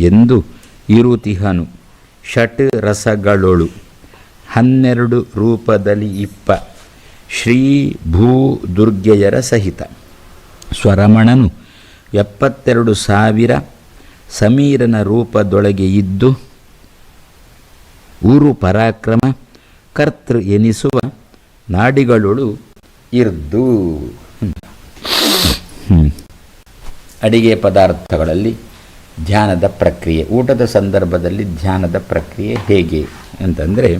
ಎಂದು ಇರುತಿಹನು. ಷಟ್ ರಸಗಳೊಳು. ಹನ್ನೆರಡು ರೂಪದಲ್ಲಿ ಇಪ್ಪ. ಶ್ರೀ ಭೂ ದುರ್ಗೆಯರ ಸಹಿತ. ಸ್ವರಮಣನು ಎಪ್ಪತ್ತೆರಡು ಸಾವಿರ ಸಮೀರನ ರೂಪದೊಳಗೆ ಇದ್ದು, ಊರು ಪರಾಕ್ರಮ, ಕರ್ತೃ ಎನಿಸುವ ನಾಡಿಗಳೊಳು ಇರ್ದು. ಅಡಿಗೆ ಪದಾರ್ಥಗಳಲ್ಲಿ ಧ್ಯಾನದ ಪ್ರಕ್ರಿಯೆ, ಊಟದ ಸಂದರ್ಭದಲ್ಲಿ ಧ್ಯಾನದ ಪ್ರಕ್ರಿಯೆ ಹೇಗೆ ಅಂತಂದರೆ,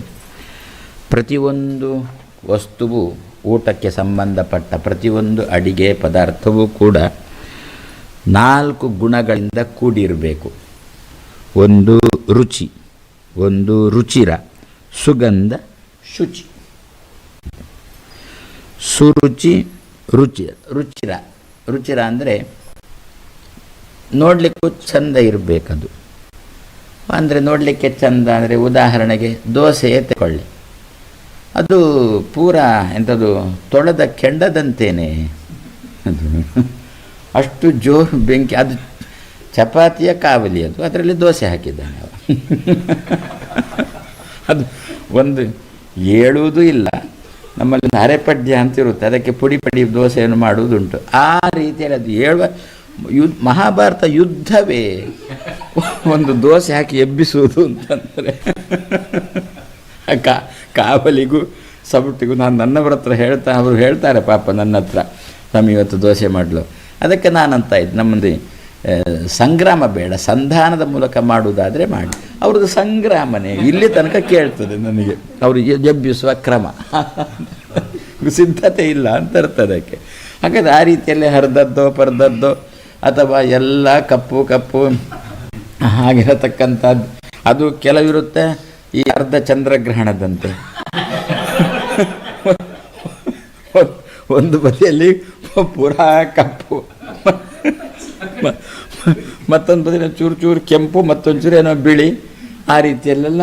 ಪ್ರತಿಯೊಂದು ವಸ್ತುವು ಊಟಕ್ಕೆ ಸಂಬಂಧಪಟ್ಟ ಪ್ರತಿಯೊಂದು ಅಡಿಗೆ ಪದಾರ್ಥವೂ ಕೂಡ ನಾಲ್ಕು ಗುಣಗಳಿಂದ ಕೂಡಿರಬೇಕು. ಒಂದು ರುಚಿ, ಒಂದು ರುಚಿರ ಸುಗಂಧ ಶುಚಿ. ಸುರುಚಿ, ರುಚಿ, ರುಚಿರ ರುಚಿರ ಅಂದರೆ ನೋಡಲಿಕ್ಕೂ ಚಂದ ಇರಬೇಕದು. ಅಂದರೆ ನೋಡಲಿಕ್ಕೆ ಚಂದ, ಅಂದರೆ ಉದಾಹರಣೆಗೆ ದೋಸೆಯೇ ತಗೊಳ್ಳಿ ಅದು ಪೂರ ಎಂಥದ್ದು ತೊಳೆದ ಕೆಂಡದಂತೇನೆ. ಅದು ಅಷ್ಟು ಜೋರು ಬೆಂಕಿ, ಅದು ಚಪಾತಿಯ ಕಾವಲಿ ಅದು, ಅದರಲ್ಲಿ ದೋಸೆ ಹಾಕಿದ್ದಾನೆ ಅವ ಅದು ಒಂದು ಏಳುವುದೂ ಇಲ್ಲ, ನಮ್ಮಲ್ಲಿ ಅರೆಪಡ್ಯ ಅಂತಿರುತ್ತೆ, ಅದಕ್ಕೆ ಪುಡಿ ಪಡಿ ದೋಸೆಯನ್ನು ಮಾಡುವುದುಂಟು. ಆ ರೀತಿಯಲ್ಲಿ ಅದು ಏಳುವ ಯುದ್ಧ, ಮಹಾಭಾರತ ಯುದ್ಧವೇ? ಒಂದು ದೋಸೆ ಹಾಕಿ ಎಬ್ಬಿಸುವುದು ಅಂತಂದರೆ. ಕಾ, ಕಾವಲಿಗೂ ಸಬಟಿಗೂ ನಾನು ನನ್ನವರ ಹತ್ರ ಹೇಳ್ತಾ, ಅವರು ಹೇಳ್ತಾರೆ ಪಾಪ ನನ್ನ ಹತ್ರ ನಮ್ಮ ಇವತ್ತು ದೋಸೆ ಮಾಡಲು. ಅದಕ್ಕೆ ನಾನಂತ ಇದ್ದು. ನಮ್ಮದು ಸಂಗ್ರಾಮ ಬೇಡ, ಸಂಧಾನದ ಮೂಲಕ ಮಾಡುವುದಾದರೆ ಮಾಡಿ. ಅವ್ರದ್ದು ಸಂಗ್ರಾಮನೇ, ಇಲ್ಲಿ ತನಕ ಕೇಳ್ತದೆ ನನಗೆ. ಅವರು ಎಬ್ಬಿಸುವ ಕ್ರಮ. ಸಿದ್ಧತೆ ಇಲ್ಲ ಅಂತ ಇರ್ತದೆ ಅದಕ್ಕೆ. ಹಾಗಾದ್ರೆ ಆ ರೀತಿಯಲ್ಲಿ ಹರಿದದ್ದೋ ಪರದದ್ದೋ ಅಥವಾ ಎಲ್ಲ ಕಪ್ಪು ಕಪ್ಪು ಆಗಿರತಕ್ಕಂಥದ್ದು. ಅದು ಕೆಲವಿರುತ್ತೆ ಈ ಅರ್ಧ ಚಂದ್ರಗ್ರಹಣದಂತೆ. ಒಂದು ಬದಿಯಲ್ಲಿ ಪುರಾ ಕಪ್ಪು. ಮತ್ತೊಂದು ಬದಿಯಲ್ಲಿ ಚೂರು ಚೂರು ಕೆಂಪು, ಮತ್ತೊಂದು ಚೂರು ಏನೋ ಬಿಳಿ ಆ ರೀತಿಯಲ್ಲೆಲ್ಲ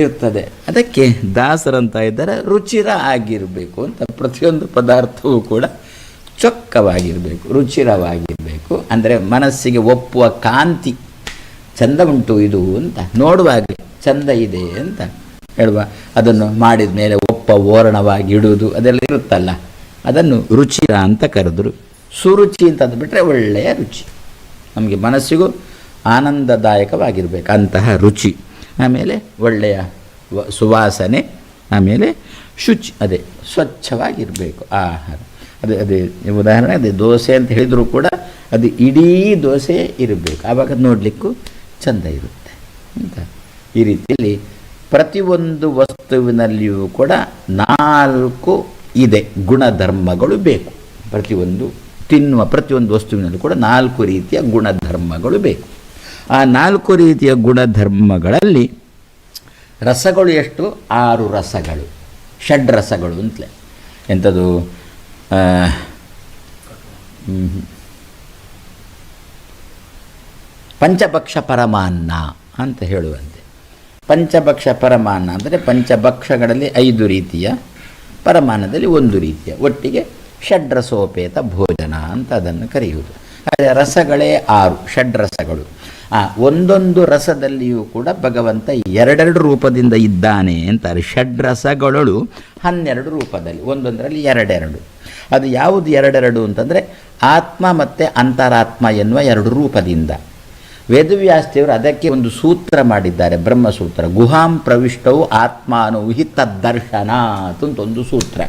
ಇರ್ತದೆ. ಅದಕ್ಕೆ ದಾಸರಂತ ಇದ್ದಾರೆ, ರುಚಿರ ಆಗಿರಬೇಕು ಅಂತ ಪ್ರತಿಯೊಂದು ಪದಾರ್ಥವೂ ಕೂಡ ಚೊಕ್ಕವಾಗಿರಬೇಕು, ರುಚಿರವಾಗಿರಬೇಕು, ಅಂದರೆ ಮನಸ್ಸಿಗೆ ಒಪ್ಪುವ ಕಾಂತಿ, ಚಂದ ಉಂಟು ಇದು ಅಂತ ನೋಡುವಾಗಲೇ ಚಂದ ಇದೆ ಅಂತ ಹೇಳುವ. ಅದನ್ನು ಮಾಡಿದ ಮೇಲೆ ಒಪ್ಪ ಓರಣವಾಗಿ ಇಡುವುದು ಅದೆಲ್ಲ ಇರುತ್ತಲ್ಲ, ಅದನ್ನು ರುಚಿರ ಅಂತ ಕರೆದರು. ಸುರುಚಿ ಅಂತ ಬಿಟ್ಟರೆ ಒಳ್ಳೆಯ ರುಚಿ. ನಮಗೆ ಮನಸ್ಸಿಗೂ ಆನಂದದಾಯಕವಾಗಿರಬೇಕು ಅಂತಹ ರುಚಿ. ಆಮೇಲೆ ಒಳ್ಳೆಯ ಸುವಾಸನೆ, ಆಮೇಲೆ ಶುಚಿ, ಅದೇ ಸ್ವಚ್ಛವಾಗಿರಬೇಕು ಆಹಾರ. ಅದೇ ಅದೇ ಉದಾಹರಣೆ, ಅದೇ ದೋಸೆ ಅಂತ ಹೇಳಿದರೂ ಕೂಡ ಅದು ಇಡೀ ದೋಸೆ ಇರಬೇಕು. ಆವಾಗ ನೋಡಲಿಕ್ಕೂ ಚಂದ ಇರುತ್ತೆ. ಅಂತ. ಈ ರೀತಿಯಲ್ಲಿ ಪ್ರತಿಯೊಂದು ವಸ್ತುವಿನಲ್ಲಿಯೂ ಕೂಡ ನಾಲ್ಕು ಇದೆ, ಗುಣಧರ್ಮಗಳು ಬೇಕು. ಪ್ರತಿಯೊಂದು ತಿನ್ನುವ ಪ್ರತಿಯೊಂದು ವಸ್ತುವಿನಲ್ಲೂ ಕೂಡ ನಾಲ್ಕು ರೀತಿಯ ಗುಣಧರ್ಮಗಳು ಬೇಕು. ಆ ನಾಲ್ಕು ರೀತಿಯ ಗುಣಧರ್ಮಗಳಲ್ಲಿ ರಸಗಳು ಎಷ್ಟು? ಆರು ರಸಗಳು. ಷಡ್ ರಸಗಳು ಅಂತಲೇ. ಎಂಥದ್ದು. ಪಂಚಭಕ್ಷ ಪರಮಾನ್ನ ಅಂತ ಹೇಳುವಂತೆ. ಪಂಚಭಕ್ಷ ಪರಮಾನ್ನ ಅಂದರೆ ಪಂಚಭಕ್ಷಗಳಲ್ಲಿ ಐದು ರೀತಿಯ, ಪರಮಾನ್ನದಲ್ಲಿ ಒಂದು ರೀತಿಯ. ಒಟ್ಟಿಗೆ ಷಡ್ರಸೋಪೇತ ಭೋಜನ ಅಂತ ಅದನ್ನು ಕರೆಯುವುದು. ಆದರೆ ರಸಗಳೇ ಆರು, ಷಡ್ರಸಗಳು. ಆ, ಒಂದೊಂದು ರಸದಲ್ಲಿಯೂ ಕೂಡ ಭಗವಂತ ಎರಡೆರಡು ರೂಪದಿಂದ ಇದ್ದಾನೆ ಅಂತಾರೆ. ಷಡ್ರಸಗಳಳು ಹನ್ನೆರಡು ರೂಪದಲ್ಲಿ, ಒಂದೊಂದರಲ್ಲಿ ಎರಡೆರಡು. ಅದು ಯಾವುದು ಎರಡೆರಡು ಅಂತಂದರೆ ಆತ್ಮ ಮತ್ತು ಅಂತರಾತ್ಮ ಎನ್ನುವ ಎರಡು ರೂಪದಿಂದ. ವೇದವ್ಯಾಸದೇವರು ಅದಕ್ಕೆ ಒಂದು ಸೂತ್ರ ಮಾಡಿದ್ದಾರೆ, ಬ್ರಹ್ಮಸೂತ್ರ. ಗುಹಾಂ ಪ್ರವಿಷ್ಟವು ಆತ್ಮಾನುಹಿ ತದ್ದರ್ಶನ ಅಂತ ಒಂದು ಸೂತ್ರ.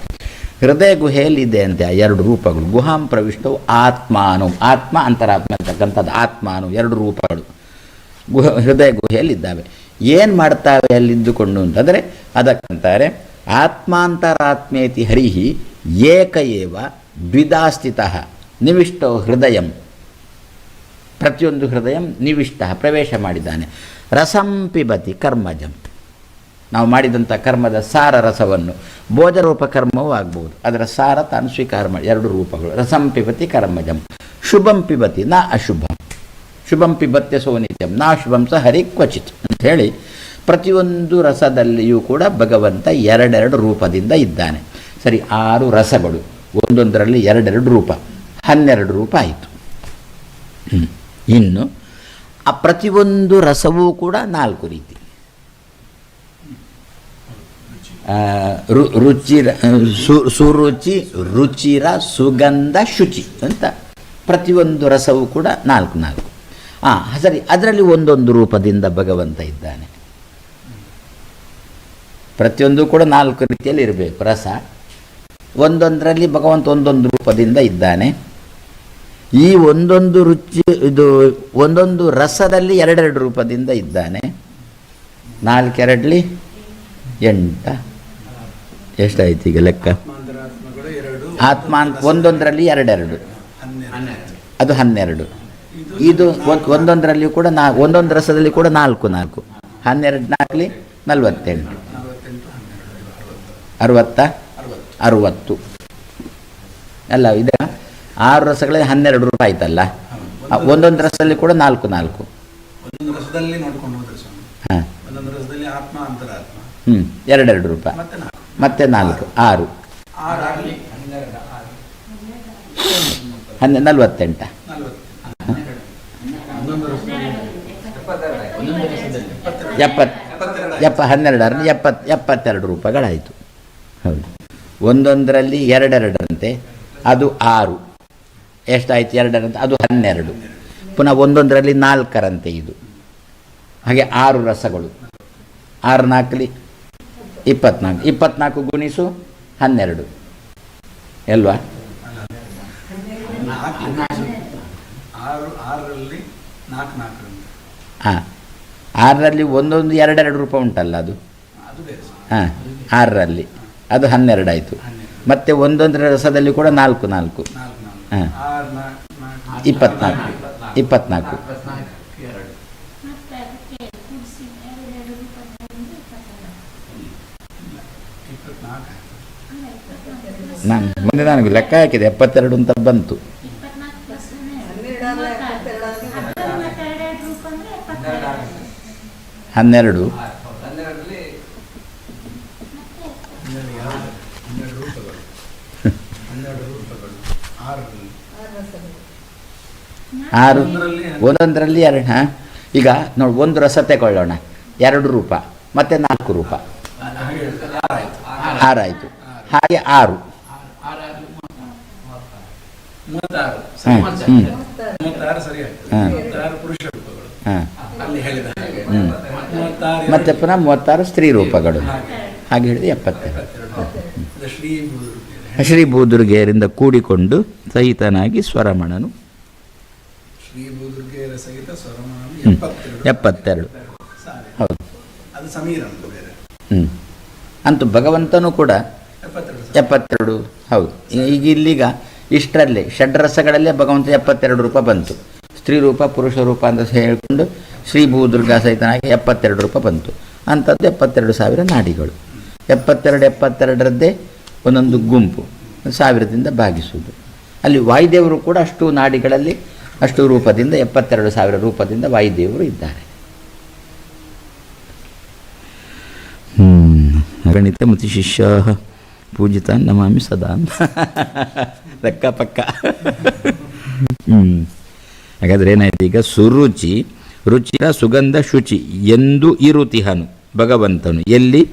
ಹೃದಯ ಗುಹೆಯಲ್ಲಿದೆ ಅಂತೆ ಆ ಎರಡು ರೂಪಗಳು. ಗುಹಾಂ ಪ್ರವಿಷ್ಟವು ಆತ್ಮಾನು, ಆತ್ಮ ಅಂತರಾತ್ಮ ಅಂತಕ್ಕಂಥದ್ದು ಆತ್ಮಾನು ಎರಡು ರೂಪಗಳು. ಗುಹ, ಹೃದಯ ಗುಹೆಯಲ್ಲಿದ್ದಾವೆ. ಏನು ಮಾಡ್ತಾವೆ ಅಲ್ಲಿದ್ದುಕೊಂಡು ಅಂತಂದರೆ ಅದಕ್ಕಂತಾರೆ, ಆತ್ಮಾಂತರಾತ್ಮೇತಿ ಹರಿಹಿ ಏಕ ಏವ ನಿವಿಷ್ಟೋ ಹೃದಯಂ. ಪ್ರತಿಯೊಂದು ಹೃದಯ ನಿವಿಷ್ಟ ಪ್ರವೇಶ ಮಾಡಿದ್ದಾನೆ. ರಸಂ ಪಿಬತಿ ಕರ್ಮಜಂ. ನಾವು ಮಾಡಿದಂಥ ಕರ್ಮದ ಸಾರ ರಸವನ್ನು ಭೋಜರೂಪ ಕರ್ಮವೂ ಆಗ್ಬೋದು. ಅದರ ಸಾರ ತಾನು ಸ್ವೀಕಾರ ಮಾಡಿ ಎರಡು ರೂಪಗಳು. ರಸಂ ಪಿಬತಿ ಕರ್ಮಜಂ. ಶುಭಂ ಪಿಬತಿ ನಾ ಅಶುಭಂ. ಶುಭಂ ಪಿಬತ್ಯ ಸೋನಿತ್ಯಂ ನಾ ಶುಭಂ ಸ ಹರಿ ಕ್ವಚಿತ್ ಅಂತ ಹೇಳಿ ಪ್ರತಿಯೊಂದು ರಸದಲ್ಲಿಯೂ ಕೂಡ ಭಗವಂತ ಎರಡೆರಡು ರೂಪದಿಂದ ಇದ್ದಾನೆ. ಸರಿ, ಆರು ರಸಗಳು. ಒಂದೊಂದರಲ್ಲಿ ಎರಡೆರಡು ರೂಪ. ಹನ್ನೆರಡು ರೂಪ ಆಯಿತು. ಇನ್ನು, ಆ ಪ್ರತಿಯೊಂದು ರಸವೂ ಕೂಡ ನಾಲ್ಕು ರೀತಿ. ರು ರುಚಿರ ಸು, ಸುರುಚಿ, ರುಚಿರ ಸುಗಂಧ, ಶುಚಿ ಅಂತ ಪ್ರತಿಯೊಂದು ರಸವೂ ಕೂಡ ನಾಲ್ಕು ನಾಲ್ಕು. ಹಾಂ ಸರಿ, ಅದರಲ್ಲಿ ಒಂದೊಂದು ರೂಪದಿಂದ ಭಗವಂತ ಇದ್ದಾನೆ. ಪ್ರತಿಯೊಂದು ಕೂಡ ನಾಲ್ಕು ರೀತಿಯಲ್ಲಿ ಇರಬೇಕು. ರಸ ಒಂದೊಂದರಲ್ಲಿ ಭಗವಂತ ಒಂದೊಂದು ರೂಪದಿಂದ ಇದ್ದಾನೆ. ಈ ಒಂದೊಂದು ರುಚಿ, ಇದು ಒಂದೊಂದು ರಸದಲ್ಲಿ ಎರಡೆರಡು ರೂಪದಿಂದ ಇದ್ದಾನೆ. ನಾಲ್ಕೆರಡಲಿ ಎಂಟ. ಎಷ್ಟಾಯ್ತು ಈಗ ಲೆಕ್ಕ? ಆತ್ಮ ಒಂದೊಂದರಲ್ಲಿ ಎರಡೆರಡು. ಅದು ಹನ್ನೆರಡು. ಇದು ಒಂದ್- ಒಂದೊಂದರಲ್ಲಿ ಕೂಡ ನಾ, ಒಂದೊಂದು ರಸದಲ್ಲಿ ಕೂಡ ನಾಲ್ಕು ನಾಲ್ಕು. ಹನ್ನೆರಡು ನಾಲ್ಕಲಿ ನಲವತ್ತೆಂಟು. ಅರುವತ್ತ? ಅರವತ್ತು. ಅಲ್ಲ ಇದೆ ಆರು ರಸಗಳಲ್ಲಿ ಹನ್ನೆರಡು ರೂಪಾಯಿ ಆಯ್ತಲ್ಲ? ಒಂದೊಂದು ರಸದಲ್ಲಿ ಕೂಡ ನಾಲ್ಕು ನಾಲ್ಕು. ಹಾಂ. ಹ್ಞೂ ಎರಡೆರಡು ರೂಪಾಯಿ. ಮತ್ತೆ ನಾಲ್ಕು. ಆರು. ಹನ್ನೆ ನಲ್ವತ್ತೆಂಟ. ಎಪ್ಪತ್ತು ಎಪ್ಪತ್ತೆರಡು ಎಪ್ಪ ಹನ್ನೆರಡು ಎಪ್ಪತ್ತು ಎಪ್ಪತ್ತೆರಡು ರೂಪಾಯಿಗಳಾಯಿತು. ಹೌದು. ಒಂದೊಂದರಲ್ಲಿ ಎರಡೆರಡರಂತೆ. ಅದು ಆರು. ಎಷ್ಟಾಯಿತು ಎರಡರಂತೆ? ಅದು ಹನ್ನೆರಡು. ಪುನಃ ಒಂದೊಂದರಲ್ಲಿ ನಾಲ್ಕರಂತೆ ಇದು. ಹಾಗೆ ಆರು ರಸಗಳು. ಆರು ನಾಲ್ಕಲಿ ಇಪ್ಪತ್ನಾಲ್ಕು. ಇಪ್ಪತ್ನಾಲ್ಕು ಗುಣಿಸು ಹನ್ನೆರಡು. ಅಲ್ವಾ. ಹಾಂ. ಆರರಲ್ಲಿ ಒಂದೊಂದು ಎರಡೆರಡು ರೂಪಾಯಿ ಉಂಟಲ್ಲ ಅದು. ಹಾಂ ಆರರಲ್ಲಿ. ಅದು ಹನ್ನೆರಡಾಯಿತು ಮತ್ತೆ ಒಂದೊಂದರ ರಸದಲ್ಲಿ ಕೂಡ ನಾಲ್ಕು ನಾಲ್ಕು. ಹಾ. ಇಪ್ಪತ್ನಾಲ್ಕು. ಇಪ್ಪತ್ನಾಲ್ಕು. ನಾನು ಮುಂದೆ ನನಗೆ ಲೆಕ್ಕ ಹಾಕಿದೆ ಎಪ್ಪತ್ತೆರಡು ಅಂತ ಬಂತು. ಹನ್ನೆರಡು ಹನ್ನೆರಡರಲ್ಲಿ ಮತ್ತೆ ಹನ್ನೆರಡು ಯಾವುದು? ಹನ್ನೆರಡು ರೂಪಗಳು ಹನ್ನೆರಡು ರೂಪಗಳು ಆರರಲ್ಲಿ ಆರು, ಒಂದೊಂದರಲ್ಲಿ ಎರಡು, ಹಾಂ? ಈಗ ನೋಡಿ ಒಂದು ರಸ ತಗೊಳ್ಳೋಣ ಎರಡು ರೂಪ, ಮತ್ತು ನಾಲ್ಕು ರೂಪ. ಆರಾಯಿತು ಹಾಗೆ ಆರು. ಮತ್ತೆ ಪುನಃ ಮೂವತ್ತಾರು ಸ್ತ್ರೀ ರೂಪಗಳು. ಹಾಗೆ. ಹೇಳಿದ್ರೆ ಹೇಳಿದೆ ಎಪ್ಪತ್ತೆರಡು. ಶ್ರೀ ಭೂದುರ್ಗೆಯರಿಂದ ಕೂಡಿಕೊಂಡು ಸಹಿತನಾಗಿ ಸ್ವರಮಣನು ಸಹಿತ ಸ್ವರಮಾನ. ಎಪ್ಪತ್ತೆರಡು. ಹೌದು. ಅದು ಸಮೀರ ಅಂತ ಬೇರೆ. ಹ್ಞೂ ಅಂತೂ ಭಗವಂತನೂ ಕೂಡ. ಎಪ್ಪತ್ತೆರಡು ಹೌದು. ಈಗ ಇಲ್ಲಿಗ ಇಷ್ಟರಲ್ಲೇ ಷಡ್ರಸಗಳಲ್ಲೇ ಭಗವಂತ ಎಪ್ಪತ್ತೆರಡು ರೂಪ ಬಂತು. ಸ್ತ್ರೀ ರೂಪ ಪುರುಷ ರೂಪ ಅಂತ ಹೇಳಿಕೊಂಡು ಶ್ರೀ ಭೂದುರ್ಗಾ ಸಹಿತನಾಗಿ ಎಪ್ಪತ್ತೆರಡು ರೂಪ ಬಂತು. ಅಂಥದ್ದು ಎಪ್ಪತ್ತೆರಡು ಸಾವಿರ ನಾಡಿಗಳು. ಎಪ್ಪತ್ತೆರಡು ಎಪ್ಪತ್ತೆರಡರದ್ದೇ ಒಂದೊಂದು ಗುಂಪು. ಸಾವಿರದಿಂದ ಭಾಗಿಸುವುದು. ಅಲ್ಲಿ ವಾಯುದೇವರು ಕೂಡ ಅಷ್ಟು ನಾಡಿಗಳಲ್ಲಿ ಅಷ್ಟು ರೂಪದಿಂದ ಎಪ್ಪತ್ತೆರಡು ಸಾವಿರ ರೂಪದಿಂದ ವಾಯುದೇವರು ಇದ್ದಾರೆ. ಗಣಿತ ಮತ್ತು ಶಿಷ್ಯ ಪೂಜಿತ ನಮಾಮಿ ಸದಾ. ಲೆಕ್ಕ ಪಕ್ಕ. ಹ್ಞೂ ಹಾಗಾದ್ರೆ ಏನಾಯ್ತು ಈಗ? ಸುರುಚಿ ರುಚಿರ ಸುಗಂಧ ಶುಚಿ ಎಂದು ಇರುತಿಹನು ಭಗವಂತನು. ಎಲ್ಲಿ?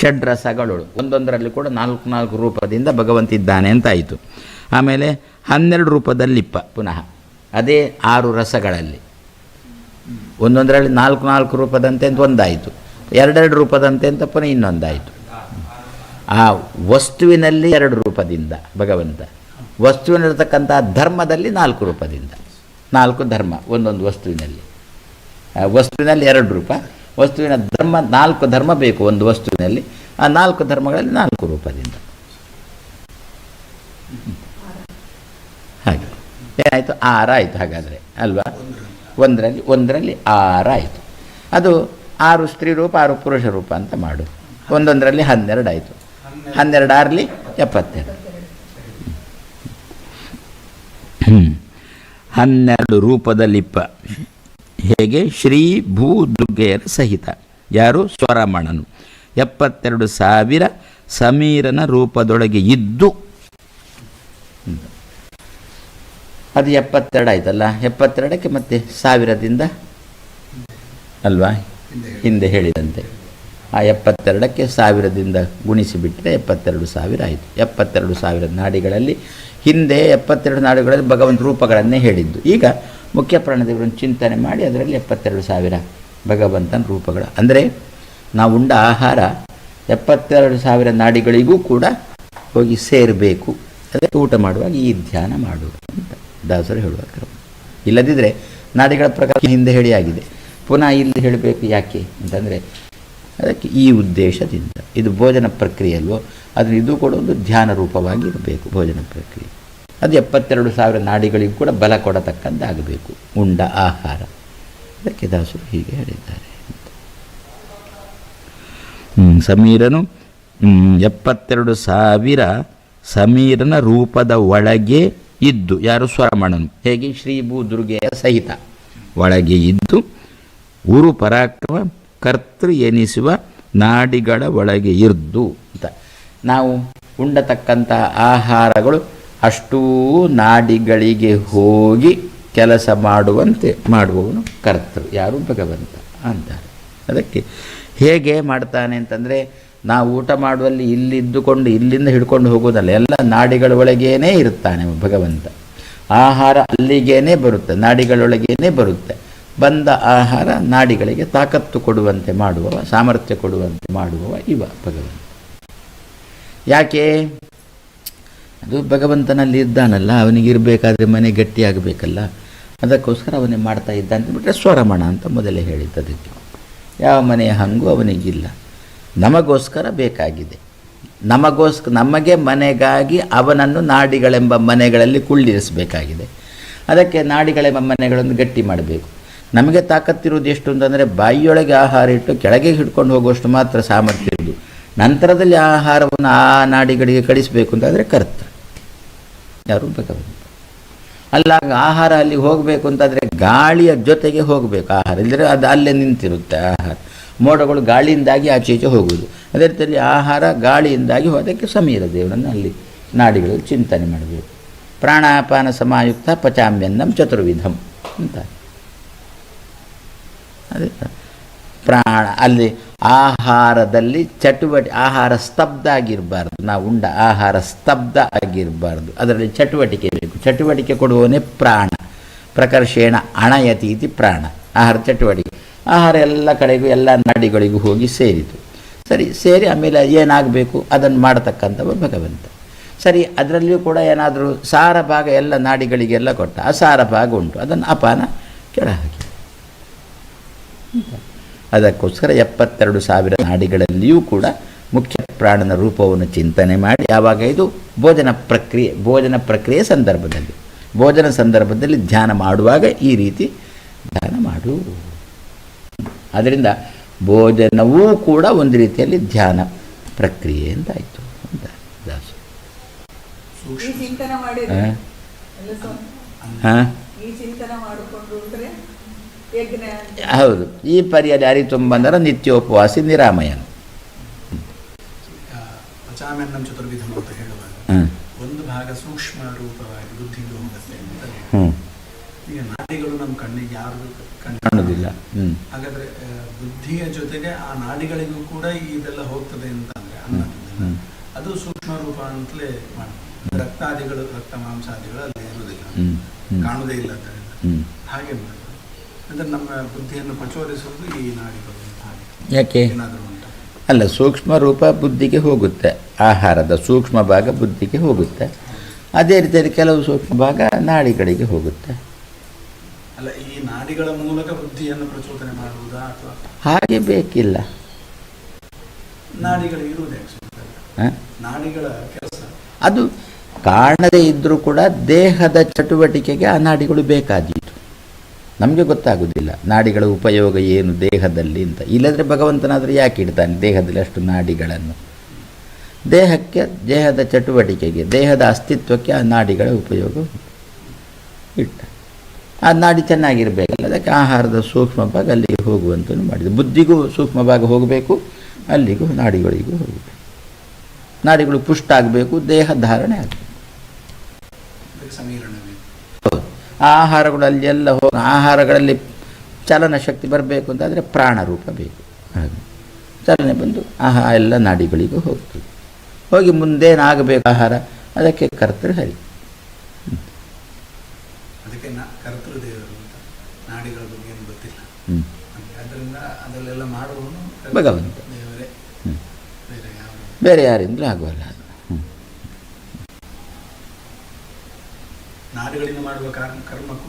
ಷಡ್ರಸಗಳು ಒಂದೊಂದರಲ್ಲಿ ಕೂಡ ನಾಲ್ಕು ನಾಲ್ಕು ರೂಪದಿಂದ ಭಗವಂತ ಇದ್ದಾನೆ ಅಂತ ಆಯಿತು. ಆಮೇಲೆ ಹನ್ನೆರಡು ರೂಪದಲ್ಲಿಪ್ಪ ಪುನಃ. ಅದೇ ಆರು ರಸಗಳಲ್ಲಿ. ಒಂದೊಂದರಲ್ಲಿ ನಾಲ್ಕು ನಾಲ್ಕು ರೂಪದಂತೆ ಅಂತ ಒಂದಾಯಿತು. ಎರಡೆರಡು ರೂಪದಂತೆ ಅಂತ ಪುನಃ ಇನ್ನೊಂದಾಯಿತು. ಆ ವಸ್ತುವಿನಲ್ಲಿ ಎರಡು ರೂಪದಿಂದ ಭಗವಂತ. ವಸ್ತುವಿನಲ್ಲಿರ್ತಕ್ಕಂಥ ಧರ್ಮದಲ್ಲಿ ನಾಲ್ಕು ರೂಪದಿಂದ. ನಾಲ್ಕು ಧರ್ಮ ಒಂದೊಂದು ವಸ್ತುವಿನಲ್ಲಿ. ವಸ್ತುವಿನಲ್ಲಿ ಎರಡು ರೂಪ, ವಸ್ತುವಿನ ಧರ್ಮ ನಾಲ್ಕು ಧರ್ಮ ಬೇಕು ಒಂದು ವಸ್ತುವಿನಲ್ಲಿ, ಆ ನಾಲ್ಕು ಧರ್ಮಗಳಲ್ಲಿ ನಾಲ್ಕು ರೂಪದಿಂದ. ಹಾಗೆ ಏನಾಯಿತು ಆರಾಯಿತು ಹಾಗಾದರೆ, ಅಲ್ವಾ? ಒಂದರಲ್ಲಿ ಒಂದರಲ್ಲಿ ಆರಾಯಿತು ಅದು ಆರು ಸ್ತ್ರೀ ರೂಪ, ಆರು ಪುರುಷ ರೂಪ ಅಂತ ಮಾಡು ಒಂದೊಂದರಲ್ಲಿ ಹನ್ನೆರಡು ಆಯಿತು. ಹನ್ನೆರಡು ಆರಲಿ ಎಪ್ಪತ್ತೆರಡು. ಹನ್ನೆರಡು ರೂಪದಲ್ಲಿಪ್ಪ ಹೇಗೆ? ಶ್ರೀ ಭೂ ದುರ್ಗೆಯರ ಸಹಿತ. ಯಾರು? ಸ್ವರಮಣನು. ಎಪ್ಪತ್ತೆರಡು ಸಾವಿರ ಸಮೀರನ ರೂಪದೊಳಗೆ ಇದ್ದು. ಅದು ಎಪ್ಪತ್ತೆರಡು ಆಯ್ತಲ್ಲ? ಎಪ್ಪತ್ತೆರಡಕ್ಕೆ ಮತ್ತೆ ಸಾವಿರದಿಂದ ಅಲ್ವಾ? ಹಿಂದೆ ಹೇಳಿದಂತೆ. ಆ ಎಪ್ಪತ್ತೆರಡಕ್ಕೆ ಸಾವಿರದಿಂದ ಗುಣಿಸಿಬಿಟ್ಟರೆ ಎಪ್ಪತ್ತೆರಡು ಸಾವಿರ ಆಯಿತು. ಎಪ್ಪತ್ತೆರಡು ಸಾವಿರ ನಾಡಿಗಳಲ್ಲಿ ಹಿಂದೆ ಎಪ್ಪತ್ತೆರಡು ನಾಡುಗಳಲ್ಲಿ ಭಗವಂತ ರೂಪಗಳನ್ನೇ ಹೇಳಿದ್ದು. ಈಗ ಮುಖ್ಯ ಪ್ರಾಣದೇವರನ್ನು ಚಿಂತನೆ ಮಾಡಿ ಅದರಲ್ಲಿ ಎಪ್ಪತ್ತೆರಡು ಸಾವಿರ ಭಗವಂತನ ರೂಪಗಳು. ಅಂದರೆ ನಾವು ಉಂಡ ಆಹಾರ ಎಪ್ಪತ್ತೆರಡು ಸಾವಿರ ನಾಡಿಗಳಿಗೂ ಕೂಡ ಹೋಗಿ ಸೇರಬೇಕು. ಅದಕ್ಕೆ ಊಟ ಮಾಡುವಾಗ ಈ ಧ್ಯಾನ ಮಾಡು ಅಂತ. ದಾಸರು ಹೇಳುವ ಕ್ರಮ. ಇಲ್ಲದಿದ್ದರೆ ನಾಡಿಗಳ ಪ್ರಕಾರ ಹಿಂದೆ ಹೇಳಿ ಆಗಿದೆ. ಪುನಃ ಇಲ್ಲಿ ಹೇಳಬೇಕು ಯಾಕೆ ಅಂತಂದರೆ ಅದಕ್ಕೆ ಈ ಉದ್ದೇಶದಿಂದ ಇದು ಭೋಜನ ಪ್ರಕ್ರಿಯೆ ಅಲ್ವೋ ಆದರೆ ಇದು ಕೂಡ ಒಂದು ಧ್ಯಾನ ರೂಪವಾಗಿ ಇರಬೇಕು ಭೋಜನ ಪ್ರಕ್ರಿಯೆ. ಅದು ಎಪ್ಪತ್ತೆರಡು ಸಾವಿರ ನಾಡಿಗಳಿಗೂ ಕೂಡ ಬಲ ಕೊಡತಕ್ಕಂತಾಗಬೇಕು. ಉಂಡ ಆಹಾರ. ಅದಕ್ಕೆ ದಾಸರು ಹೀಗೆ ಹೇಳಿದ್ದಾರೆ ಸಮೀರನು ಎಪ್ಪತ್ತೆರಡು ಸಾವಿರ ಸಮೀರನ ರೂಪದ ಒಳಗೆ ಇದ್ದು, ಯಾರು ಸ್ವರಮಣನು? ಹೇಗೆ? ಶ್ರೀಭೂ ದುರ್ಗೆಯ ಸಹಿತ. ಒಳಗೆ ಇದ್ದು, ಊರು ಪರಾಕ್ರಮ, ಕರ್ತೃ ಎನಿಸುವ ನಾಡಿಗಳ ಒಳಗೆ ಇರ್ದು ಅಂತ. ನಾವು ಉಂಡತಕ್ಕಂಥ ಆಹಾರಗಳು ಅಷ್ಟೂ ನಾಡಿಗಳಿಗೆ ಹೋಗಿ ಕೆಲಸ ಮಾಡುವಂತೆ ಮಾಡುವವನು ಕರ್ತೃ. ಯಾರು ಭಗವಂತ? ಅಂತಾರೆ. ಅದಕ್ಕೆ ಹೇಗೆ ಮಾಡ್ತಾನೆ ಅಂತಂದರೆ ನಾವು ಊಟ ಮಾಡುವಲ್ಲಿ ಇಲ್ಲಿದ್ದುಕೊಂಡು ಇಲ್ಲಿಂದ ಹಿಡ್ಕೊಂಡು ಹೋಗೋದಲ್ಲ ಎಲ್ಲ ನಾಡಿಗಳ ಒಳಗೇನೇ ಇರುತ್ತಾನೆ ಭಗವಂತ. ಆಹಾರ ಅಲ್ಲಿಗೇನೆ ಬರುತ್ತೆ, ನಾಡಿಗಳೊಳಗೇನೆ ಬರುತ್ತೆ. ಬಂದ ಆಹಾರ ನಾಡಿಗಳಿಗೆ ತಾಕತ್ತು ಕೊಡುವಂತೆ ಮಾಡುವವ, ಸಾಮರ್ಥ್ಯ ಕೊಡುವಂತೆ ಮಾಡುವವ ಇವ ಭಗವಂತ. ಯಾಕೆ? ಅದು ಭಗವಂತನಲ್ಲಿ ಇದ್ದಾನಲ್ಲ, ಅವನಿಗೆ ಇರಬೇಕಾದ್ರೆ ಮನೆ ಗಟ್ಟಿಯಾಗಬೇಕಲ್ಲ. ಅದಕ್ಕೋಸ್ಕರ ಅವನೇ ಮಾಡ್ತಾ ಇದ್ದ ಅಂತ ಬಿಟ್ಟರೆ ಸ್ವರಮಣ ಅಂತ ಮೊದಲೇ ಹೇಳಿದ್ದು ಅದಕ್ಕೆ ಯಾವ ಮನೆಯ ಹಂಗು ಅವನಿಗಿಲ್ಲ. ನಮಗೋಸ್ಕರ ಬೇಕಾಗಿದೆ. ನಮಗೋಸ್ಕರ ನಮಗೆ ಮನೆಗಾಗಿ ಅವನನ್ನು ನಾಡಿಗಳೆಂಬ ಮನೆಗಳಲ್ಲಿ ಕುಳ್ಳಿರಿಸಬೇಕಾಗಿದೆ. ಅದಕ್ಕೆ ನಾಡಿಗಳೆಂಬ ಮನೆಗಳನ್ನು ಗಟ್ಟಿ ಮಾಡಬೇಕು. ನಮಗೆ ತಾಕತ್ತಿರುವುದು ಎಷ್ಟು ಅಂತಂದರೆ ಬಾಯಿಯೊಳಗೆ ಆಹಾರ ಇಟ್ಟು ಕೆಳಗೆ ಹಿಡ್ಕೊಂಡು ಹೋಗುವಷ್ಟು ಮಾತ್ರ ಸಾಮರ್ಥ್ಯ ಇರುವುದು. ನಂತರದಲ್ಲಿ ಆಹಾರವನ್ನು ಆ ನಾಡಿಗಳಿಗೆ ಕಳಿಸಬೇಕು ಅಂತಂದರೆ ಕರ್ತ. ಯಾರು ಬೇಕಾಗುತ್ತೆ ಅಲ್ಲ ಆಹಾರ ಅಲ್ಲಿಗೆ ಹೋಗಬೇಕು ಅಂತಂದರೆ ಗಾಳಿಯ ಜೊತೆಗೆ ಹೋಗಬೇಕು. ಆಹಾರ ಇಲ್ಲದ್ರೆ ಅದು ಅಲ್ಲೇ ನಿಂತಿರುತ್ತೆ ಆಹಾರ. ಮೋಡಗಳು ಗಾಳಿಯಿಂದಾಗಿ ಆಚೆ ಈಚೆ ಹೋಗುವುದು. ಅದೇ ರೀತಿಯಲ್ಲಿ ಆಹಾರ ಗಾಳಿಯಿಂದಾಗಿ ಹೋದಕ್ಕೆ ಸಮೀರ ದೇವರನ್ನು ಅಲ್ಲಿ ನಾಡಿಗಳು ಚಿಂತನೆ ಮಾಡಬೇಕು ಪ್ರಾಣಾಪಾನ ಸಮಾಯುಕ್ತ ಪಚಾಮ್ಯನ್ನಂ ಚತುರ್ವಿಧಂ ಅಂತ. ಅದೇ ಪ್ರಾಣ, ಅಲ್ಲಿ ಆಹಾರದಲ್ಲಿ ಚಟುವಟಿ, ಆಹಾರ ಸ್ತಬ್ಧ ಆಗಿರಬಾರ್ದು. ನಾವು ಉಂಡ ಆಹಾರ ಸ್ತಬ್ಧ ಆಗಿರಬಾರ್ದು. ಅದರಲ್ಲಿ ಚಟುವಟಿಕೆ ಬೇಕು. ಚಟುವಟಿಕೆ ಕೊಡುವವನೇ ಪ್ರಾಣ. ಪ್ರಕರ್ಷೇಣ ಅಣಯತಿ ಇತಿ ಪ್ರಾಣ. ಆಹಾರ ಚಟುವಟಿಕೆ. ಆಹಾರ ಎಲ್ಲ ಕಡೆಗೂ ಎಲ್ಲ ನಾಡಿಗಳಿಗೂ ಹೋಗಿ ಸೇರಿತು ಸರಿ, ಸೇರಿ ಆಮೇಲೆ ಏನಾಗಬೇಕು? ಅದನ್ನು ಮಾಡತಕ್ಕಂಥವ ಭಗವಂತ. ಸರಿ, ಅದರಲ್ಲಿಯೂ ಕೂಡ ಏನಾದರೂ ಸಾರ ಭಾಗ ಎಲ್ಲ ನಾಡಿಗಳಿಗೆಲ್ಲ ಕೊಟ್ಟ ಅಸಾರ ಭಾಗ ಉಂಟು. ಅದನ್ನು ಅಪಾನ ಕೆಳ ಹಾಕಿ ಅದಕ್ಕೋಸ್ಕರ ಎಪ್ಪತ್ತೆರಡು ಸಾವಿರ ನಾಡಿಗಳಲ್ಲಿಯೂ ಕೂಡ ಮುಖ್ಯ ಪ್ರಾಣನ ರೂಪವನ್ನು ಚಿಂತನೆ ಮಾಡಿ ಯಾವಾಗ ಇದು ಭೋಜನ ಪ್ರಕ್ರಿಯೆ ಭೋಜನ ಪ್ರಕ್ರಿಯೆ ಸಂದರ್ಭದಲ್ಲಿ. ಭೋಜನ ಸಂದರ್ಭದಲ್ಲಿ ಧ್ಯಾನ ಮಾಡುವಾಗ ಈ ರೀತಿ ಧ್ಯಾನ ಮಾಡು. ಅದರಿಂದ ಭೋಜನವೂ ಕೂಡ ಒಂದು ರೀತಿಯಲ್ಲಿ ಧ್ಯಾನ ಪ್ರಕ್ರಿಯೆ ಅಂತಾಯಿತು ಅಂತ ದಾಸು. ಹಾ? ಹೌದು. ಈ ಪರಿಯಲ್ಲಿ ಅರಿತುಂಬಂದರ ನಿತ್ಯೋಪವಾಸಿ ನಿರಾಮಯನ. ಒಂದು ಭಾಗ ಸೂಕ್ಷ್ಮ ರೂಪವಾಗಿ ಬುದ್ಧಿಗೆ ಈಗ ನಾಡಿಗಳು ನಮ್ಮ ಕಣ್ಣಿಗೆ ಯಾರು ಕಾಣೋದಿಲ್ಲ. ಹಾಗಾದ್ರೆ ಬುದ್ಧಿಯ ಜೊತೆಗೆ ಆ ನಾಡಿಗಳಿಗೂ ಕೂಡ ಇದೆಲ್ಲ ಹೋಗ್ತದೆ ಅಂತ ಅಂದ್ರೆ ಅದು ಸೂಕ್ಷ್ಮ ರೂಪ ಅಂತಲೇ ಮಾಡ್ತೀವಿ. ರಕ್ತಾದಿಗಳು ರಕ್ತ ಮಾಂಸಾದಿಗಳು ಅಲ್ಲಿ ಇರುವುದಿಲ್ಲ. ಕಾಣುವುದೇ ಇಲ್ಲ. ಹ್ಞೂ ಹಾಗೆ ಮಾಡೋದು ಅಂದ್ರೆ ನಮ್ಮ ಬುದ್ಧಿಯನ್ನು ಪ್ರಚೋದಿಸುವುದು ಈ ನಾಡಿಗಳು ಯಾಕೆ? ಏನಾದರೂ ಉಂಟಾ? ಅಲ್ಲ ಸೂಕ್ಷ್ಮ ರೂಪ ಬುದ್ಧಿಗೆ ಹೋಗುತ್ತೆ. ಆಹಾರದ ಸೂಕ್ಷ್ಮ ಭಾಗ ಬುದ್ಧಿಗೆ ಹೋಗುತ್ತೆ. ಅದೇ ರೀತಿಯಲ್ಲಿ ಕೆಲವು ಸೂಕ್ಷ್ಮ ಭಾಗ ನಾಡಿಗಳಿಗೆ ಹೋಗುತ್ತೆ. ಅಲ್ಲ ಈ ನಾಡಿಗಳ ಮೂಲಕ ಬುದ್ಧಿಯನ್ನು ಪ್ರಚೋದನೆ ಮಾಡುವುದಾ ಅಥವಾ? ಹಾಗೆ ಬೇಕಿಲ್ಲ. ನಾಡಿಗಳು ಇರುವುದೇ ನಾಡಿಗಳ ಕೆಲಸ. ಅದು ಕಾಣದೇ ಇದ್ದರೂ ಕೂಡ ದೇಹದ ಚಟುವಟಿಕೆಗೆ ಆ ನಾಡಿಗಳು ಬೇಕಾದೀತು. ನಮಗೆ ಗೊತ್ತಾಗುವುದಿಲ್ಲ ನಾಡಿಗಳ ಉಪಯೋಗ ಏನು ದೇಹದಲ್ಲಿ ಅಂತ. ಇಲ್ಲದ್ರೆ ಭಗವಂತನಾದರೂ ಯಾಕೆ ಇಡ್ತಾನೆ ದೇಹದಲ್ಲಿ ಅಷ್ಟು ನಾಡಿಗಳನ್ನು? ದೇಹಕ್ಕೆ ದೇಹದ ಚಟುವಟಿಕೆಗೆ ದೇಹದ ಅಸ್ತಿತ್ವಕ್ಕೆ ಆ ನಾಡಿಗಳ ಉಪಯೋಗ ಇಟ್ಟ. ಆ ನಾಡಿ ಚೆನ್ನಾಗಿರಬೇಕಲ್ಲ ಅದಕ್ಕೆ ಆಹಾರದ ಸೂಕ್ಷ್ಮ ಭಾಗ ಅಲ್ಲಿಗೆ ಹೋಗುವಂತ ಮಾಡಿದೆ ಬುದ್ಧಿಗೂ ಸೂಕ್ಷ್ಮ ಭಾಗ ಹೋಗಬೇಕು ಅಲ್ಲಿಗೂ ನಾಡಿಗಳಿಗೂ ಹೋಗಬೇಕು. ನಾಡಿಗಳು ಪುಷ್ಟ ಆಗಬೇಕು ದೇಹ ಧಾರಣೆ ಆಗಬೇಕು. ಹೌದು. ಆಹಾರಗಳು ಅಲ್ಲಿ ಎಲ್ಲ ಹೋಗ ಆಹಾರಗಳಲ್ಲಿ ಚಲನ ಶಕ್ತಿ ಬರಬೇಕು ಅಂತಾದರೆ ಪ್ರಾಣ ರೂಪ ಬೇಕು. ಹಾಗೆ. ಚಲನೆ ಬಂದು ಆಹಾ ಎಲ್ಲ ನಾಡಿಗಳಿಗೂ ಹೋಗ್ತದೆ. ಹೋಗಿ ಮುಂದೇನಾಗಬೇಕು ಆಹಾರ? ಅದಕ್ಕೆ ಕರ್ತೃ ಹರಿ. ಅದಕ್ಕೆ ಭಗವಂತ. ಬೇರೆ ಯಾರಿಂದಲೂ ಆಗುವಲ್ಲ ನಾಡುಗಳಿಂದ ಮಾಡುವ ಕರ್ಮ ಕರ್ಮಕ್ಕೂ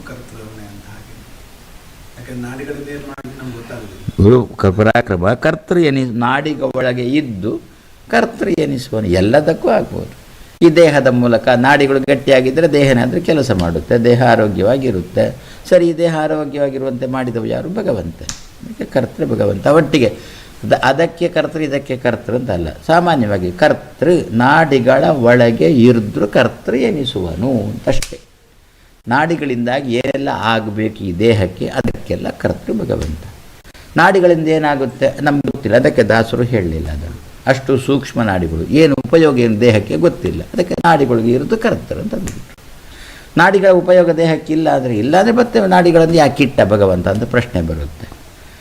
ಅಂತ ಹಾಗೆ. ಯಾಕಂದ್ರೆ ನಾಡಿಗಳಿಂದ ಏನು ಮಾಡಿದ್ರೆ ನಮ್ಗೆ ಗುರು ಪರಾಕ್ರಮ ಕರ್ತೃ ಎನಿ ನಾಡಿಗ ಒಳಗೆ ಇದ್ದು ಕರ್ತೃ ಎನಿಸುವನು. ಎಲ್ಲದಕ್ಕೂ ಆಗ್ಬೋದು. ಈ ದೇಹದ ಮೂಲಕ ನಾಡಿಗಳು ಗಟ್ಟಿಯಾಗಿದ್ದರೆ ದೇಹನಾದರೂ ಕೆಲಸ ಮಾಡುತ್ತೆ ದೇಹ ಆರೋಗ್ಯವಾಗಿರುತ್ತೆ. ಸರಿ ಈ ದೇಹ ಆರೋಗ್ಯವಾಗಿರುವಂತೆ ಮಾಡಿದವು ಯಾರು? ಭಗವಂತ. ಕರ್ತೃ ಭಗವಂತ. ಒಟ್ಟಿಗೆ ಅದಕ್ಕೆ ಕರ್ತೃ, ಇದಕ್ಕೆ ಕರ್ತೃ ಅಂತ ಅಲ್ಲ ಸಾಮಾನ್ಯವಾಗಿ ಕರ್ತೃ ನಾಡಿಗಳ ಒಳಗೆ ಇರಿದ್ರು ಕರ್ತೃ ಎನಿಸುವನು ಅಂತಷ್ಟೇ. ನಾಡಿಗಳಿಂದಾಗಿ ಏನೆಲ್ಲ ಆಗಬೇಕು ಈ ದೇಹಕ್ಕೆ ಅದಕ್ಕೆಲ್ಲ ಕರ್ತೃ ಭಗವಂತ. ನಾಡಿಗಳಿಂದ ಏನಾಗುತ್ತೆ? ನಮ್ಗೆ ಗೊತ್ತಿಲ್ಲ. ಅದಕ್ಕೆ ದಾಸರು ಹೇಳಲಿಲ್ಲ ಅದನ್ನು. ಅಷ್ಟು ಸೂಕ್ಷ್ಮ ನಾಡಿಗಳು. ಏನು ಉಪಯೋಗ ಏನು ದೇಹಕ್ಕೆ ಗೊತ್ತಿಲ್ಲ. ಅದಕ್ಕೆ ನಾಡಿಗಳಿಗೆ ಇರೋದು ಕರ್ತರು ಅಂತ ಅಂದ್ಬಿಟ್ರು. ನಾಡಿಗಳ ಉಪಯೋಗ ದೇಹಕ್ಕೆ ಇಲ್ಲ ಅಂದರೆ ಇಲ್ಲ ಅಂದರೆ ಮತ್ತೆ ನಾಡಿಗಳನ್ನು ಯಾಕೆ ಇಟ್ಟ ಭಗವಂತ ಅಂತ ಪ್ರಶ್ನೆ ಬರುತ್ತೆ.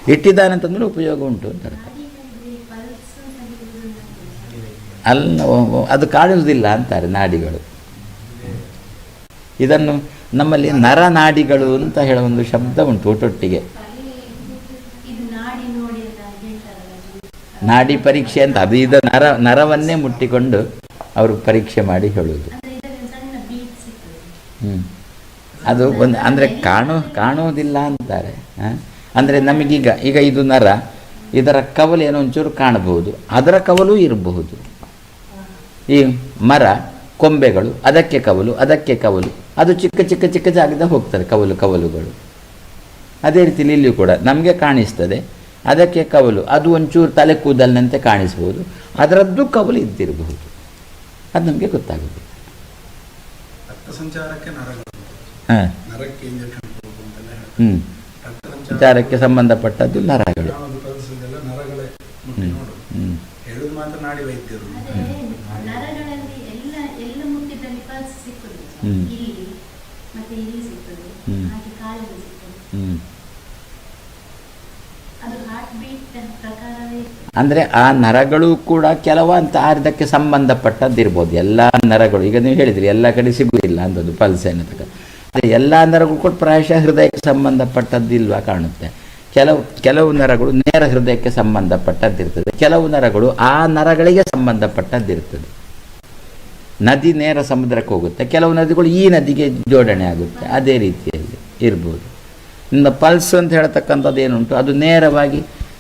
ಇಟ್ಟಿದ್ದಾನೆ ಅಂತಂದ್ರೆ ಉಪಯೋಗ ಉಂಟು ಅಂತ ಅರ್ಥ. ಅಲ್ಲ ಅದು ಕಾಣುವುದಿಲ್ಲ ಅಂತಾರೆ ನಾಡಿಗಳು. ಇದನ್ನು ನಮ್ಮಲ್ಲಿ ನರನಾಡಿಗಳು ಅಂತ ಹೇಳೋ ಒಂದು ಶಬ್ದ ಉಂಟು ಒಟ್ಟೊಟ್ಟಿಗೆ. ನಾಡಿ. ಪರೀಕ್ಷೆ ಅಂತ, ಅದು ಇದು ನರ, ನರವನ್ನೇ ಮುಟ್ಟಿಕೊಂಡು ಅವರು ಪರೀಕ್ಷೆ ಮಾಡಿ ಹೇಳುವುದು. ಹ್ಞೂ ಅದು ಒಂದು, ಅಂದರೆ ಕಾಣೋ, ಕಾಣುವುದಿಲ್ಲ ಅಂತಾರೆ ಅಂದರೆ ನಮಗೀಗ ಈಗ ಇದು ನರ ಇದರ ಕವಲು ಏನೋ ಒಂಚೂರು ಕಾಣಬಹುದು ಅದರ ಕವಲು ಇರಬಹುದು. ಈ ಮರ ಕೊಂಬೆಗಳು ಅದಕ್ಕೆ ಕವಲು ಅದಕ್ಕೆ ಕವಲು ಅದು ಚಿಕ್ಕ ಚಿಕ್ಕ ಚಿಕ್ಕ ಜಾಗದ ಹೋಗ್ತದೆ ಕವಲು ಕವಲುಗಳು. ಅದೇ ರೀತಿ ಇಲ್ಲಿಯೂ ಕೂಡ ನಮಗೆ ಕಾಣಿಸ್ತದೆ ಅದಕ್ಕೆ ಕವಲು ಅದು ಒಂಚೂರು ತಲೆ ಕೂದಲಿನಂತೆ ಕಾಣಿಸ್ಬೋದು ಅದರದ್ದು ಕವಲು ಇದ್ದಿರಬಹುದು. ಅದು ನಮಗೆ ಗೊತ್ತಾಗುತ್ತೆ. ಹಾಂ. ಹ್ಞೂ ವಿಚಾರಕ್ಕೆ ಸಂಬಂಧಪಟ್ಟದ್ದು ನರಗಳು. ಅಂದ್ರೆ ಆ ನರಗಳು ಕೂಡ ಕೆಲವಂತ ಅಂತ ಇದಕ್ಕೆ ಸಂಬಂಧಪಟ್ಟದ್ದಿರ್ಬೋದು. ಎಲ್ಲ ನರಗಳು ಈಗ ನೀವು ಹೇಳಿದ್ರಿ ಎಲ್ಲ ಕಡೆ ಸಿಗುವುದಿಲ್ಲ ಅಂತದ್ದು ಪಲ್ಸ್ ಏನತಕ್ಕ ಎಲ್ಲ ನರಗಳು ಕೂಡ ಪ್ರಾಯಶಃ ಹೃದಯಕ್ಕೆ ಸಂಬಂಧಪಟ್ಟದ್ದಿಲ್ವಾ ಕಾಣುತ್ತೆ. ಕೆಲವು ಕೆಲವು ನರಗಳು ನೇರ ಹೃದಯಕ್ಕೆ ಸಂಬಂಧಪಟ್ಟದ್ದಿರ್ತದೆ. ಕೆಲವು ನರಗಳು ಆ ನರಗಳಿಗೆ ಸಂಬಂಧಪಟ್ಟದ್ದಿರ್ತದೆ. ನದಿ ನೇರ ಸಮುದ್ರಕ್ಕೆ ಹೋಗುತ್ತೆ. ಕೆಲವು ನದಿಗಳು ಈ ನದಿಗೆ ಜೋಡಣೆ ಆಗುತ್ತೆ. ಅದೇ ರೀತಿಯಲ್ಲಿ ಇರ್ಬೋದು. ಇನ್ನು ಪಲ್ಸ್ ಅಂತ ಹೇಳ್ತಕ್ಕಂಥದ್ದು ಏನುಂಟು? ಅದು ನೇರವಾಗಿ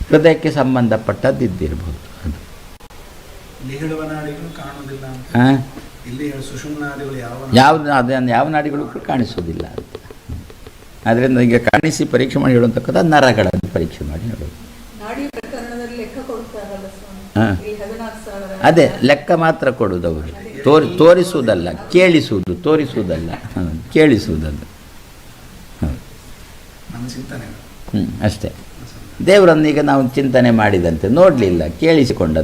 ಹೃದಯಕ್ಕೆ ಸಂಬಂಧಪಟ್ಟದ್ದು ಇದ್ದಿರ್ಬೋದು ಅದು ಇಲ್ಲಿ ಯಾವ ಯಾವ್ದು ಅದನ್ನು ಯಾವ ನಾಡಿಗಳು ಕೂಡ ಕಾಣಿಸೋದಿಲ್ಲ ಅಂತ. ಅದರಿಂದ ಈಗ ಕಾಣಿಸಿ ಪರೀಕ್ಷೆ ಮಾಡಿ ಹೇಳುವಂತಕ್ಕಂಥ ನರಗಳನ್ನು ಪರೀಕ್ಷೆ ಮಾಡಿ ಹೇಳೋದು. ನಾಡಿ ಪ್ರಕರಣದಲ್ಲಿ ಲೆಕ್ಕ ಕೊಡ್ತಾರಲ್ಲ ಸ್ವಾಮಿ? ಹಾ. ಅದೇ ಲೆಕ್ಕ ಮಾತ್ರ ಕೊಡುವುದು ಅವರು. ತೋರಿ ತೋರಿಸುವುದಲ್ಲ ಕೇಳಿಸುವುದು ತೋರಿಸುವುದಲ್ಲ. ಹಾಂ ಕೇಳಿಸುವುದಲ್ಲ. ಹ್ಞೂ ಅಷ್ಟೇ. ದೇವರನ್ನು ಈಗ ನಾವು ಚಿಂತನೆ ಮಾಡಿದಂತೆ ನೋಡಲಿಲ್ಲ ಕೇಳಿಸಿಕೊಂಡದ್ದು.